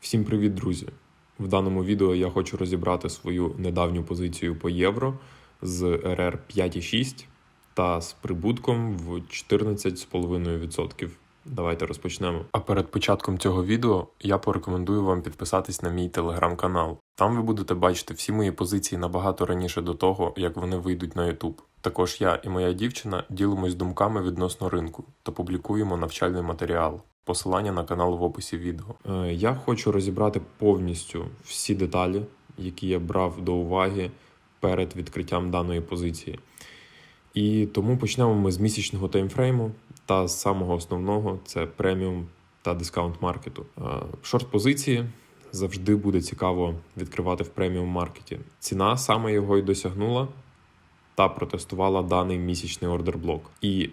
Всім привіт, друзі! В даному відео я хочу розібрати свою недавню позицію по євро з РР 5,6 та з прибутком в 14,5%. Давайте розпочнемо. А перед початком цього відео я порекомендую вам підписатись на мій телеграм-канал. Там ви будете бачити всі мої позиції набагато раніше до того, як вони вийдуть на YouTube. Також я і моя дівчина ділимось думками відносно ринку та публікуємо навчальний матеріал. Посилання на канал в описі відео. Е, Я хочу розібрати повністю всі деталі, які я брав до уваги перед відкриттям даної позиції. І тому почнемо ми з місячного таймфрейму та з самого основного це преміум та дискаунт маркету. Е, Шорт позиції завжди буде цікаво відкривати в преміум маркеті. Ціна саме його й досягнула та протестувала даний місячний ордерблок. І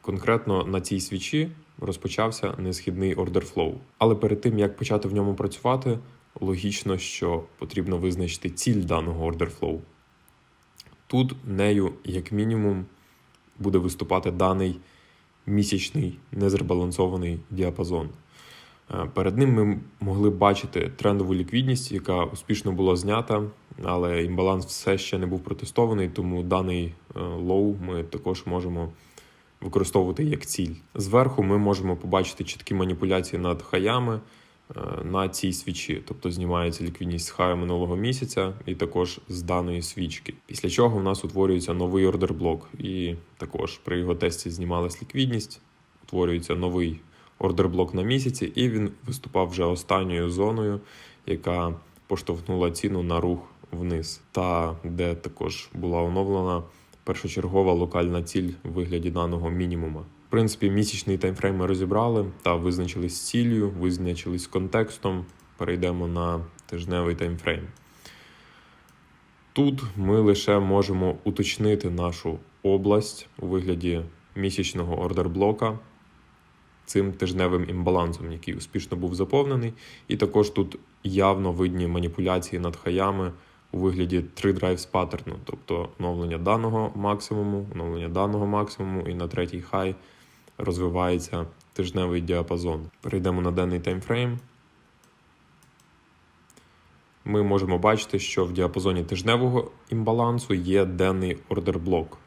конкретно на цій свічі розпочався несхідний ордерфлоу. Але перед тим як почати в ньому працювати, логічно, що потрібно визначити ціль даного ордерфлоу. Тут нею, як мінімум, буде виступати даний місячний незребалансований діапазон. Е, Перед ним ми могли бачити трендову ліквідність, яка успішно була знята, але імбаланс все ще не був протестований, тому даний е, лоу ми також можемо використовувати як ціль. Зверху ми можемо побачити чіткі маніпуляції над хаями е, на цій свічі, тобто знімається ліквідність з хаю минулого місяця і також з даної свічки. Після чого в нас утворюється новий ордерблок, і також при його тесті знімалась ліквідність, утворюється новий ордерблок на місяці, і він виступав вже останньою зоною, яка поштовхнула ціну на рух вниз, та де також була оновлена першочергова локальна ціль в вигляді даного мінімума. В принципі, місячний таймфрейм ми розібрали та визначились з ціллю, визначились контекстом. Перейдемо на тижневий таймфрейм. Тут ми лише можемо уточнити нашу область у вигляді місячного ордерблока цим тижневим імбалансом, який успішно був заповнений. І також тут явно видні маніпуляції над хаями у вигляді 3 драйвс паттерну, тобто оновлення даного максимуму, оновлення даного максимуму, і на третій хай розвивається тижневий діапазон. Перейдемо на денний таймфрейм. Ми можемо бачити, що в діапазоні тижневого імбалансу є денний ордерблок.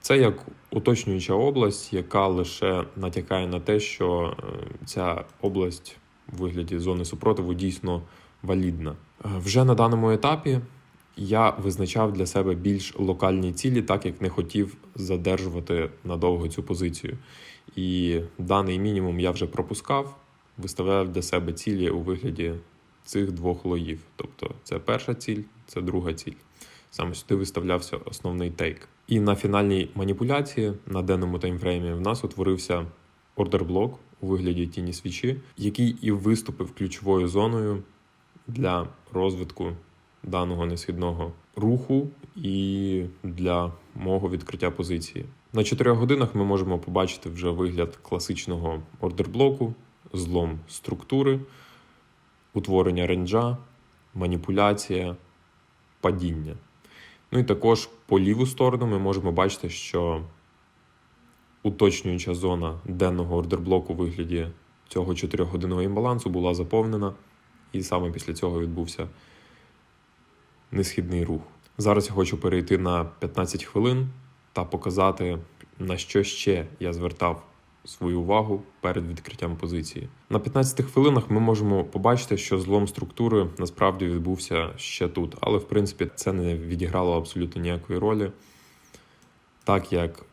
Це як уточнююча область, яка лише натякає на те, що е, ця область у вигляді зони супротиву дійсно валідна. Е, Вже на даному етапі я визначав для себе більш локальні цілі, так як не хотів задержувати надовго цю позицію. І даний мінімум я вже пропускав, виставляв для себе цілі у вигляді цих двох лоїв. Тобто це перша ціль, це друга ціль. Саме сюди виставлявся основний тейк. І на фінальній маніпуляції на денному таймфреймі в нас утворився ордерблок у вигляді тіні свічі, який і виступив ключовою зоною для розвитку даного несхідного руху і для мого відкриття позиції. На 4 годинах ми можемо побачити вже вигляд класичного ордерблоку, злом структури, утворення ренджа, маніпуляція, падіння. Ну і також по ліву сторону ми можемо бачити, що уточнююча зона денного ордерблоку у вигляді цього 4-годинного імбалансу була заповнена, і саме після цього відбувся несхідний рух. Зараз я хочу перейти на 15 хвилин та показати, на що ще я звертав свою увагу перед відкриттям позиції. На 15 хвилинах ми можемо побачити, що злом структури насправді відбувся ще тут, але в принципі це не відіграло абсолютно ніякої ролі, так як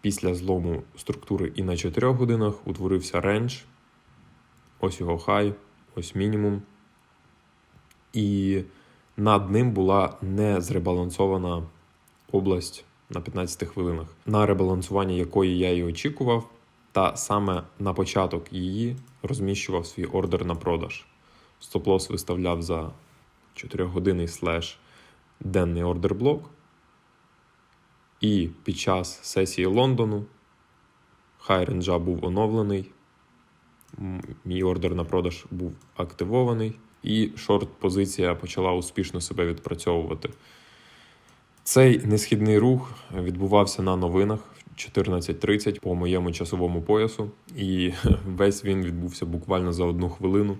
після злому структури і на 4 годинах утворився рендж, ось його хай, ось мінімум. І над ним була не зребалансована область на 15 хвилинах, на ребалансування якої я і очікував, та саме на початок її розміщував свій ордер на продаж. Стоп-лос виставляв за 4 годинний слеш денний ордер блок. І під час сесії Лондону хай ренджа був оновлений, мій ордер на продаж був активований, і шорт-позиція почала успішно себе відпрацьовувати. Цей несхідний рух відбувався на новинах в 14.30 по моєму часовому поясу, і весь він відбувся буквально за одну хвилину.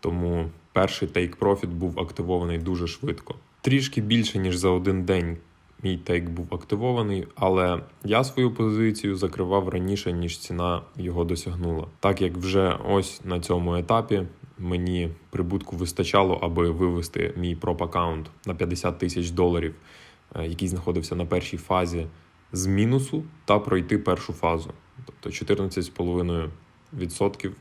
Тому перший profit був активований дуже швидко. Трішки більше ніж за один день мій тейк був активований, але я свою позицію закривав раніше, ніж ціна його досягнула. Так як вже ось на цьому етапі мені прибутку вистачало, аби вивести мій проп аккаунт на 50 тисяч доларів, який знаходився на першій фазі з мінусу, та пройти першу фазу. Тобто 14,5%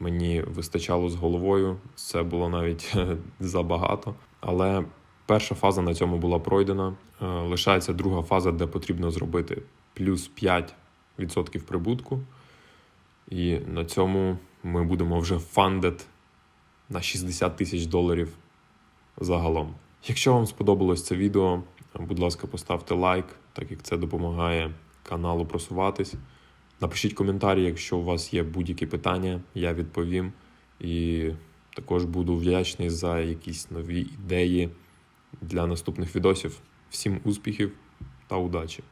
мені вистачало з головою. Це було навіть забагато. Але перша фаза на цьому була пройдена. Е, Лишається друга фаза, де потрібно зробити плюс 5% прибутку. І на цьому ми будемо вже фандед на 60 тисяч доларів загалом. Якщо вам сподобалось це відео, будь ласка, поставте лайк, так як це допомагає каналу просуватись. Напишіть коментарі, якщо у вас є будь-які питання, я відповім. І також буду вдячний за якісь нові ідеї для наступних відосів. Всім успіхів та удачі!